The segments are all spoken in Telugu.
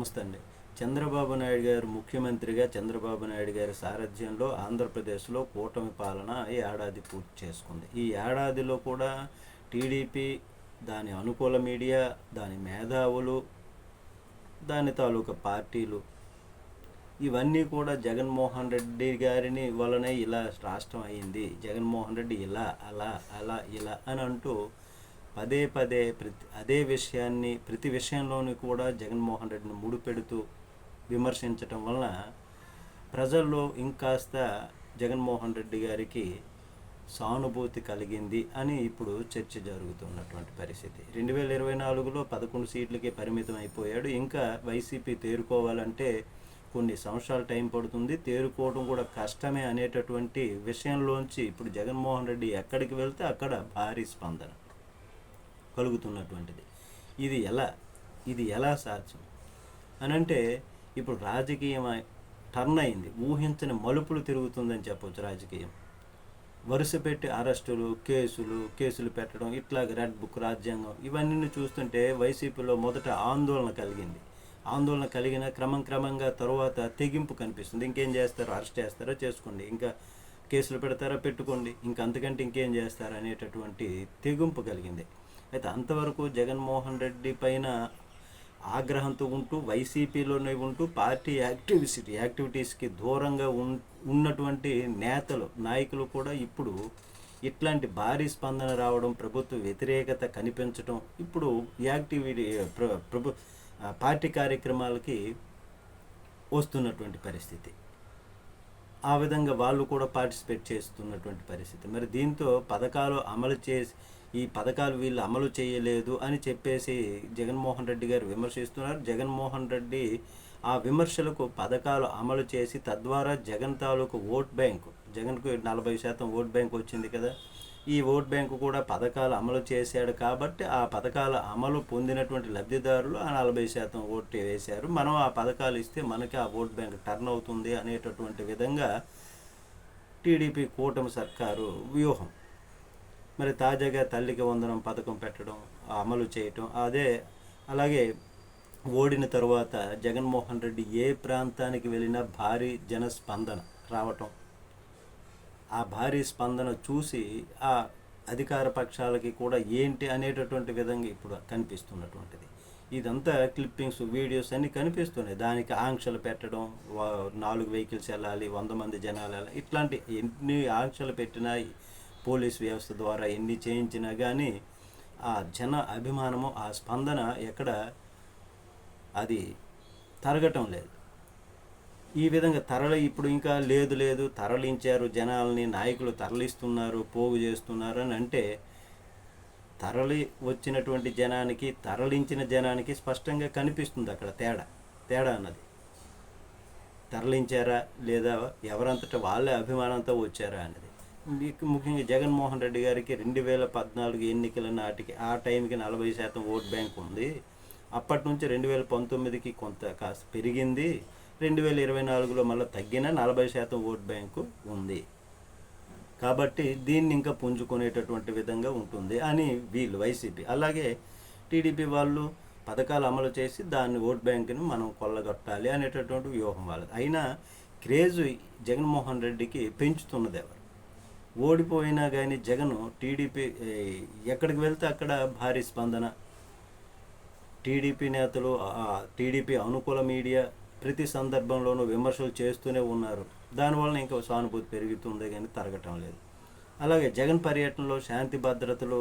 నమస్తే అండి చంద్రబాబు నాయుడు గారు ముఖ్యమంత్రిగా చంద్రబాబు నాయుడు గారి సారథ్యంలో ఆంధ్రప్రదేశ్లో కూటమి పాలన ఈ ఏడాది పూర్తి చేసుకుంది. ఈ ఏడాదిలో కూడా టీడీపీ దాని అనుకూల మీడియా దాని మేధావులు దాని తాలూకా పార్టీలు ఇవన్నీ కూడా జగన్మోహన్ రెడ్డి గారిని వలనే ఇలా రాష్ట్రం అయింది. జగన్మోహన్ రెడ్డి ఇలా అలా అలా ఇలా అని అంటూ పదే పదే ప్రతి అదే విషయాన్ని ప్రతి విషయంలోనూ కూడా జగన్మోహన్ రెడ్డిని ముడిపెడుతూ విమర్శించటం వలన ప్రజల్లో ఇంకాస్త జగన్మోహన్ రెడ్డి గారికి సానుభూతి కలిగింది అని ఇప్పుడు చర్చ జరుగుతున్నటువంటి పరిస్థితి. రెండు వేల ఇరవై నాలుగులో పదకొండు సీట్లకే పరిమితం అయిపోయాడు. ఇంకా వైసీపీ తేరుకోవాలంటే కొన్ని సంవత్సరాల టైం పడుతుంది. తేరుకోవడం కూడా కష్టమే అనేటటువంటి విషయంలోంచి ఇప్పుడు జగన్మోహన్ రెడ్డి ఎక్కడికి వెళ్తే అక్కడ భారీ స్పందన. కలుగుతున్నటువంటిది. ఇది ఎలా ఇది ఎలా సాధ్యం? అని అంటే ఇప్పుడు రాజకీయం టర్న్ అయింది. ఊహించని మలుపులు తిరుగుతుందని చెప్పవచ్చు రాజకీయం. వరుస పెట్టి అరెస్టులు కేసులు కేసులు పెట్టడం ఇట్లాగ రెడ్ బుక్ రాజ్యాంగం ఇవన్నీ చూస్తుంటే వైసీపీలో మొదట ఆందోళన కలిగింది. ఆందోళన కలిగిన క్రమం క్రమంగా తరువాత తెగింపు కనిపిస్తుంది. ఇంకేం చేస్తారో? అరెస్ట్ చేస్తారో? చేసుకోండి. ఇంకా కేసులు పెడతారో? పెట్టుకోండి. ఇంకా అంతకంటే ఇంకేం చేస్తారో? అనేటటువంటి తెగింపు కలిగింది. అయితే అంతవరకు జగన్మోహన్ రెడ్డి పైన ఆగ్రహంతో ఉంటూ వైసీపీలోనే ఉంటూ పార్టీ యాక్టివిటీ యాక్టివిటీస్కి దూరంగా ఉన్ ఉన్నటువంటి నేతలు నాయకులు కూడా ఇప్పుడు ఇట్లాంటి భారీ స్పందన రావడం ప్రభుత్వ వ్యతిరేకత కనిపించడం ఇప్పుడు యాక్టివిటీ ప్ర- ప్రభు పార్టీ కార్యక్రమాలకి వస్తున్నటువంటి పరిస్థితి. ఆ విధంగా వాళ్ళు కూడా పార్టిసిపేట్ చేస్తున్నటువంటి పరిస్థితి. మరి దీంతో పథకాలు అమలు చేసి ఈ పథకాలు వీళ్ళు అమలు చేయలేదు అని చెప్పేసి జగన్మోహన్ రెడ్డి గారు విమర్శిస్తున్నారు. జగన్మోహన్ రెడ్డి ఆ విమర్శలకు పథకాలు అమలు చేసి తద్వారా జగన్ తాలూకు ఓట్ బ్యాంకు జగన్కు నలభై శాతం ఓట్ బ్యాంక్ వచ్చింది కదా. ఈ ఓట్ బ్యాంకు కూడా పథకాలు అమలు చేశాడు కాబట్టి ఆ పథకాల అమలు పొందినటువంటి లబ్ధిదారులు ఆ నలభై శాతం ఓటు వేశారు. మనం ఆ పథకాలు ఇస్తే మనకి ఆ ఓట్ బ్యాంక్ టర్న్ అవుతుంది అనేటటువంటి విధంగా టీడీపీ కూటమి సర్కారు వ్యూహం. మరి తాజాగా తల్లికి వందనం పథకం పెట్టడం అమలు చేయటం అదే అలాగే ఓడిన తరువాత జగన్మోహన్ రెడ్డి ఏ ప్రాంతానికి వెళ్ళినా భారీ జనస్పందన రావటం ఆ భారీ స్పందన చూసి ఆ అధికార పక్షాలకి కూడా ఏంటి అనేటటువంటి విధంగా ఇప్పుడు కనిపిస్తున్నటువంటిది. ఇదంతా క్లిప్పింగ్స్ వీడియోస్ అన్నీ కనిపిస్తున్నాయి. దానికి ఆంక్షలు పెట్టడం నాలుగు వెహికల్స్ వెళ్ళాలి వంద మంది జనాలు వెళ్ళాలి ఇట్లాంటి ఎన్ని ఆంక్షలు పెట్టినా పోలీస్ వ్యవస్థ ద్వారా ఎన్ని చేయించినా కానీ ఆ జన అభిమానము ఆ స్పందన ఎక్కడ అది తరగటం లేదు. ఈ విధంగా తరలి ఇప్పుడు ఇంకా లేదు లేదు తరలించారు జనాల్ని నాయకులు తరలిస్తున్నారు పోగు చేస్తున్నారు అని అంటే తరలి వచ్చినటువంటి జనానికి తరలించిన జనానికి స్పష్టంగా కనిపిస్తుంది అక్కడ తేడా తేడా అన్నది. తరలించారా లేదా ఎవరంతటా వాళ్ళే అభిమానంతో వచ్చారా అన్నది. ముఖ్యంగా జగన్మోహన్ రెడ్డి గారికి రెండు వేల పద్నాలుగు ఎన్నికల నాటికి ఆ టైంకి నలభై శాతం ఓట్ బ్యాంక్ ఉంది. అప్పటి నుంచి రెండు వేల పంతొమ్మిదికి కొంత కాస్త పెరిగింది. రెండు వేల ఇరవై నాలుగులో మళ్ళీ తగ్గిన నలభై శాతం ఓట్ బ్యాంకు ఉంది. కాబట్టి దీన్ని ఇంకా పుంజుకునేటటువంటి విధంగా ఉంటుంది అని వీళ్ళు వైసీపీ. అలాగే టీడీపీ వాళ్ళు పథకాలు అమలు చేసి దాన్ని ఓట్ బ్యాంకుని మనం కొల్లగొట్టాలి అనేటటువంటి వ్యూహం వాళ్ళది. అయినా క్రేజ్ జగన్మోహన్ రెడ్డికి పెంచుతున్నది ఎవరు? ఓడిపోయినా కానీ జగన్ టీడీపీ ఎక్కడికి వెళ్తే అక్కడ భారీ స్పందన. టీడీపీ నేతలు టీడీపీ అనుకూల మీడియా ప్రతి సందర్భంలోనూ విమర్శలు చేస్తూనే ఉన్నారు. దానివల్ల ఇంకా సానుభూతి పెరుగుతుంది కానీ తరగటం లేదు. అలాగే జగన్ పర్యటనలో శాంతి భద్రతలు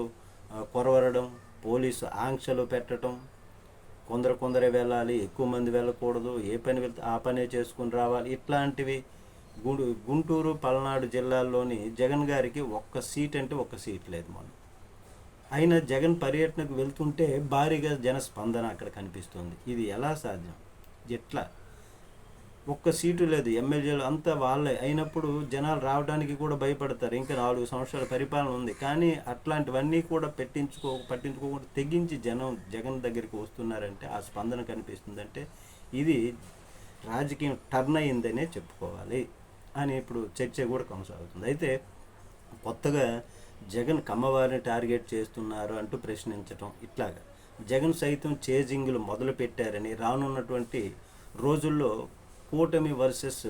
కొరవరడం పోలీసు ఆంక్షలు పెట్టడం కొందరు కొందరే వెళ్ళాలి ఎక్కువ మంది వెళ్ళకూడదు ఏ పని వెళ్తే ఆ పనే చేసుకుని రావాలి ఇట్లాంటివి గుంటూ గుంటూరు పల్నాడు జిల్లాల్లోని జగన్ గారికి ఒక్క సీట్ అంటే ఒక్క సీట్ లేదు మనం అయినా జగన్ పర్యటనకు వెళ్తుంటే భారీగా జనస్పందన అక్కడ కనిపిస్తుంది. ఇది ఎలా సాధ్యం? ఎట్లా? ఒక్క సీటు లేదు. ఎమ్మెల్యేలు అంతా వాళ్ళే. అయినప్పుడు జనాలు రావడానికి కూడా భయపడతారు. ఇంకా నాలుగు సంవత్సరాల పరిపాలన ఉంది. కానీ అట్లాంటివన్నీ కూడా పెట్టించుకో పట్టించుకోకుండా తెగించి జనం జగన్ దగ్గరికి వస్తున్నారంటే ఆ స్పందన కనిపిస్తుందంటే ఇది రాజకీయం టర్న్ అయిందనే చెప్పుకోవాలి అని ఇప్పుడు చర్చ కూడా కొనసాగుతుంది. అయితే కొత్తగా జగన్ కమ్మవారిని టార్గెట్ చేస్తున్నారు అంటూ ప్రశ్నించటం ఇట్లాగా. జగన్ సైతం చేజింగ్లు మొదలు పెట్టారని రానున్నటువంటి రోజుల్లో కూటమి వర్సెస్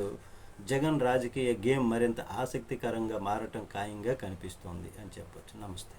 జగన్ రాజకీయ గేమ్ మరింత ఆసక్తికరంగా మారటం ఖాయంగా కనిపిస్తోంది అని చెప్పొచ్చు. నమస్తే.